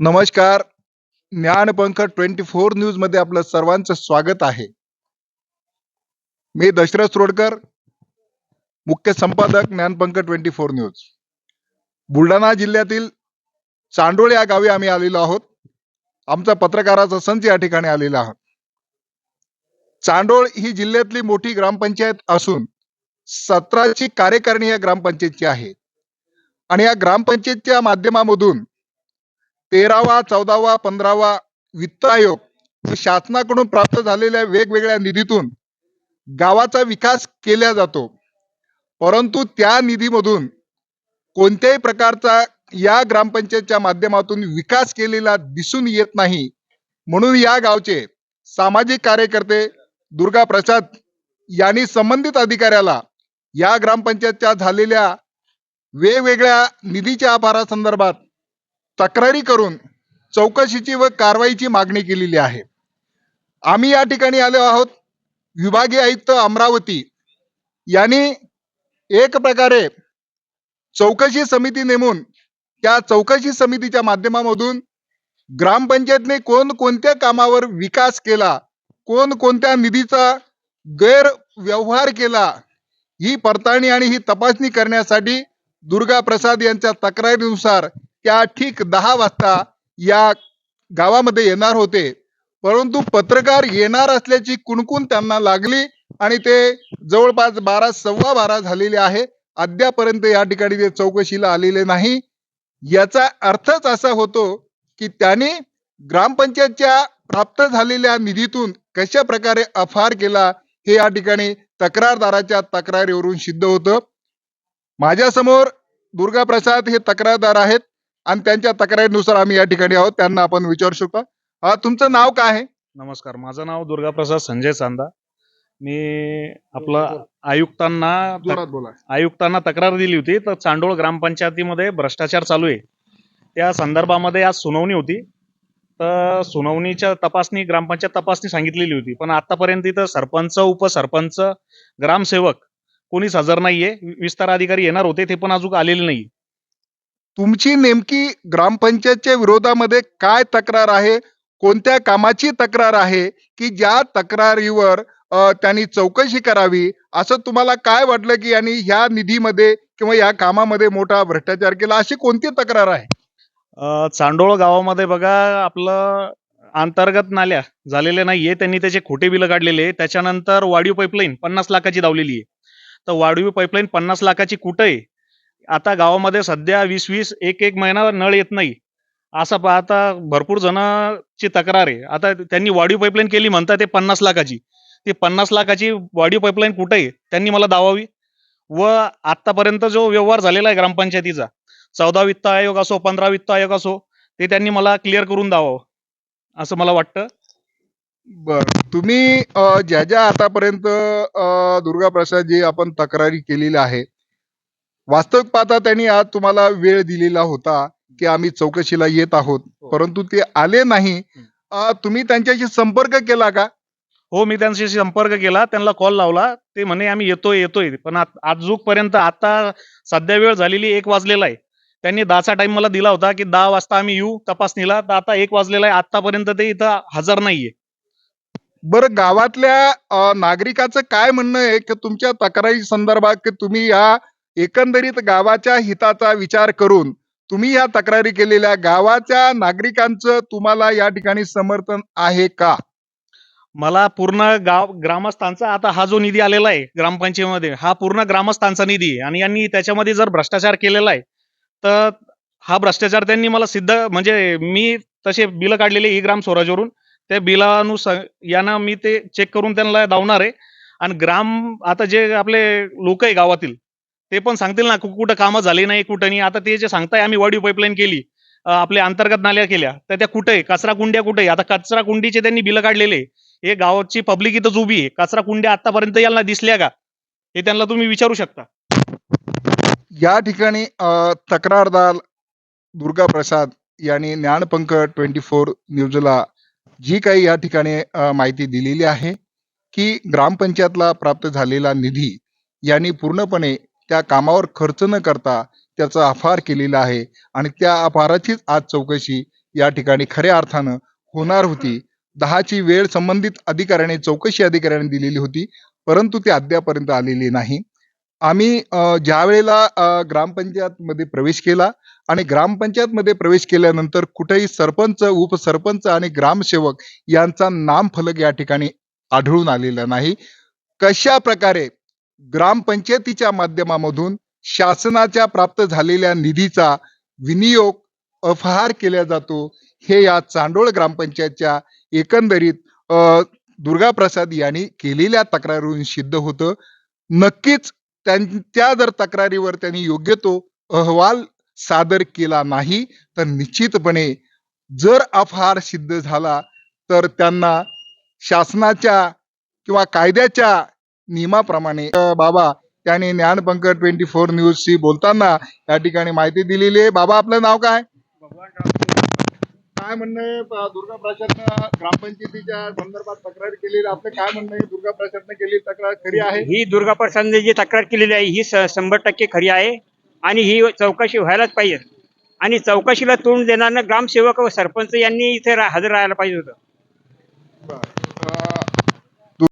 नमस्कार. ज्ञानपंख twenty four न्यूजमध्ये आपलं सर्वांचं स्वागत आहे. मी दशरथ रोडकर मुख्य संपादक Dnyanpankh twenty four news. Buldhana जिल्ह्यातील चांडोळ या गावी आम्ही आलेलो आहोत. आमचा पत्रकाराचा संच या ठिकाणी आलेला आहोत. चांडोळ ही जिल्ह्यातली मोठी ग्रामपंचायत असून सतराची कार्यकारिणी या ग्रामपंचायतची आहे. आणि या ग्रामपंचायतच्या माध्यमामधून तेरावा चौदावा पंधरावा वित्त आयोग शासनाकडून प्राप्त झालेल्या वेगवेगळ्या निधीतून गावाचा विकास केला जातो. परंतु त्या निधीमधून कोणत्याही प्रकारचा या ग्रामपंचायतच्या माध्यमातून विकास केलेला दिसून येत नाही. म्हणून या गावचे सामाजिक कार्यकर्ते दुर्गा प्रसाद यांनी संबंधित अधिकाऱ्याला या ग्रामपंचायतच्या झालेल्या वेगवेगळ्या निधीच्या आभारासंदर्भात तक्रारी करून चौकशीची व कारवाईची मागणी केलेली आहे. आम्ही या ठिकाणी आलो आहोत. विभागीय आयुक्त अमरावती यांनी एक प्रकारे चौकशी समिती नेमून त्या चौकशी समितीच्या माध्यमामधून ग्रामपंचायतने कोण कोणत्या कामावर विकास केला कोण कोणत्या निधीचा गैरव्यवहार केला ही पडताळणी आणि ही तपासणी करण्यासाठी दुर्गा प्रसाद यांच्या तक्रारीनुसार त्या ठीक दहा वाजता या गावामध्ये येणार होते. परंतु पत्रकार येणार असल्याची कुणकुण त्यांना लागली आणि ते जवळपास बारा सव्वा बारा झालेले आहे. अद्यापर्यंत या ठिकाणी ते चौकशीला आलेले नाही. याचा अर्थच असा होतो की त्यांनी ग्रामपंचायतच्या प्राप्त झालेल्या निधीतून कशा प्रकारे अफार केला हे या ठिकाणी तक्रारदाराच्या तक्रारीवरून सिद्ध होतं. माझ्यासमोर दुर्गा प्रसाद हे तक्रारदार आहेत. आणि त्यांच्या तक्रारीनुसार आम्ही या ठिकाणी आहोत. त्यांना आपण विचारू शकतो. अं, तुमचं नाव काय आहे? नमस्कार. माझं नाव दुर्गाप्रसाद संजय चांदा. मी आपलं आयुक्तांना जोरात बोला. आयुक्तांना तक्रार दिली होती. तर चांडोळ ग्रामपंचायतीमध्ये भ्रष्टाचार चालू आहे. त्या संदर्भामध्ये आज सुनावणी होती. तर सुनावणीच्या तपासणी ग्रामपंचायत तपासणी सांगितलेली होती. पण आतापर्यंत इथं सरपंच उपसरपंच ग्रामसेवक कोणीच हजर नाहीये. विस्तार अधिकारी येणार होते ते पण अजून आलेले नाही तुमची नेमकी ग्रामपंचायतच्या विरोधामध्ये काय तक्रार आहे? कोणत्या कामाची तक्रार आहे? की ज्या तक्रारीवर त्यांनी चौकशी करावी? असं तुम्हाला काय वाटलं की यांनी ह्या निधीमध्ये किंवा या कामामध्ये मोठा भ्रष्टाचार केला? अशी कोणती तक्रार आहे? चांडोळ गावामध्ये बघा आपलं अंतर्गत नाल्या झालेल्या नाहीये. त्यांनी त्याचे खोटे बिलं काढलेले त्याच्यानंतर वाढीव पाईपलाईन पन्नास लाखाची धावलेली आहे. तर वाढीव पाईपलाईन पन्नास लाखाची कुठं आहे? आता गावामध्ये सध्या वीस वीस एक एक महिना नळ येत नाही. असं पाहता भरपूर जणांची तक्रार आहे. आता त्यांनी वाढीव पाईपलाईन केली म्हणतात ते पन्नास लाखाची. ती पन्नास लाखाची वाढीव पाईपलाईन कुठं आहे? त्यांनी मला दावावी. व आतापर्यंत जो व्यवहार झालेला आहे ग्रामपंचायतीचा चौदा वित्त आयोग असो पंधरा वित्त आयोग असो ते त्यांनी मला क्लिअर करून द्यावं असं मला वाटतं. बर. तुम्ही ज्या ज्या आतापर्यंत दुर्गा प्रसाद जी आपण तक्रारी केलेल्या आहे वास्तविक पाहता त्यांनी आज तुम्हाला वेळ दिलेला होता की आम्ही चौकशीला येत आहोत. हो. परंतु ते आले नाही. तुम्ही त्यांच्याशी संपर्क केला का? हो मी त्यांच्याशी संपर्क केला. त्यांना कॉल लावला. ते म्हणे आम्ही येतोय येतोय. पण आजूकपर्यंत आता सध्या वेळ झालेली एक वाजलेला आहे. त्यांनी दहाचा टाइम मला दिला होता की दहा वाजता आम्ही येऊ तपासणीला. तर आता एक वाजलेला आहे. आतापर्यंत ते इथं हजर नाहीये. बरं गावातल्या नागरिकाचं काय म्हणणं आहे? की तुमच्या तक्रारी संदर्भात की तुम्ही या एकंदरीत गावाच्या हिताचा विचार करून तुम्ही या तक्रारी केलेल्या गावाच्या नागरिकांचं तुम्हाला या ठिकाणी समर्थन आहे का? मला पूर्ण गाव ग्रामस्थांचा आता हा जो निधी आलेला आहे ग्रामपंचायतीमध्ये हा पूर्ण ग्रामस्थांचा निधी आहे. आणि यांनी त्याच्यामध्ये जर भ्रष्टाचार केलेला आहे तर हा भ्रष्टाचार त्यांनी मला सिद्ध म्हणजे मी तसे बिलं काढलेले ई ग्राम स्वराजवरून त्या बिलानुसार यांना मी ते चेक करून त्यांना धावणार आहे. आणि ग्राम आता जे आपले लोक आहे गावातील ते पण सांगतील ना कुठं कामं झाली नाही कुठं नाही. आता ते जे सांगताय आम्ही वाढीव पाईपलाईन केली. आपल्या अंतर्गत नाल्या केल्या. तर त्या कुठे आहे कचरा कुंड्या कुठे आहे आता कचरा कुंडीचे त्यांनी बिलं काढलेले. हे गावाची पब्लिक इथंच उभी आहे. कचरा कुंड्या आतापर्यंत यांना दिसल्या का? हे त्यांना तुम्ही विचारू शकता. या ठिकाणी तक्रारदार दुर्गा प्रसाद यांनी ज्ञानपंख ट्वेंटी फोर न्यूजला जी काही या ठिकाणी माहिती दिलेली आहे की ग्रामपंचायतला प्राप्त झालेला निधी यांनी पूर्णपणे त्या कामावर खर्च न करता त्याचा अफार केलेला आहे. आणि त्या अफाराचीच आज चौकशी या ठिकाणी खऱ्या अर्थानं होणार होती. दहाची वेळ संबंधित अधिकाऱ्याने चौकशी अधिकाऱ्याने दिलेली होती परंतु ती अद्यापर्यंत आलेली नाही. आम्ही ज्या वेळेला ग्रामपंचायतमध्ये प्रवेश केला आणि ग्रामपंचायतमध्ये प्रवेश केल्यानंतर कुठेही सरपंच उपसरपंच आणि ग्रामसेवक यांचा नामफलक या ठिकाणी आढळून आलेला नाही. कशा प्रकारे ग्रामपंचायतीच्या माध्यमामधून शासनाच्या प्राप्त झालेल्या निधीचा विनियोग अफहार केला जातो. हे या चांडोळ ग्रामपंचायतच्या एकंदरीत दुर्गाप्रसाद यांनी केलेल्या तक्रारीवरून सिद्ध होतं. नक्कीच त्यांच्या जर तक्रारीवर त्यांनी योग्य तो अहवाल सादर केला नाही तर निश्चितपणे जर अपहार सिद्ध झाला तर त्यांना शासनाच्या किंवा कायद्याच्या नियमाप्रमाणे. बाबा त्यांनी ज्ञानपंख ट्वेंटी फोर न्यूजशी बोलताना या ठिकाणी माहिती दिलेली आहे. बाबा आपलं नाव काय? काय म्हणणं दुर्गा प्रसादनं ग्रामपंचायतीच्या संदर्भात तक्रार केलेली. आपलं काय म्हणणं आहे? दुर्गा प्रसादनं केलेली तक्रार खरी आहे? ही दुर्गा प्रसादने जी तक्रार केलेली आहे ही शंभर टक्के खरी आहे. आणि ही चौकशी व्हायलाच पाहिजे. आणि चौकशीला तोंड देणारं ग्रामसेवक व सरपंच यांनी इथे हजर राहायला पाहिजे होतं.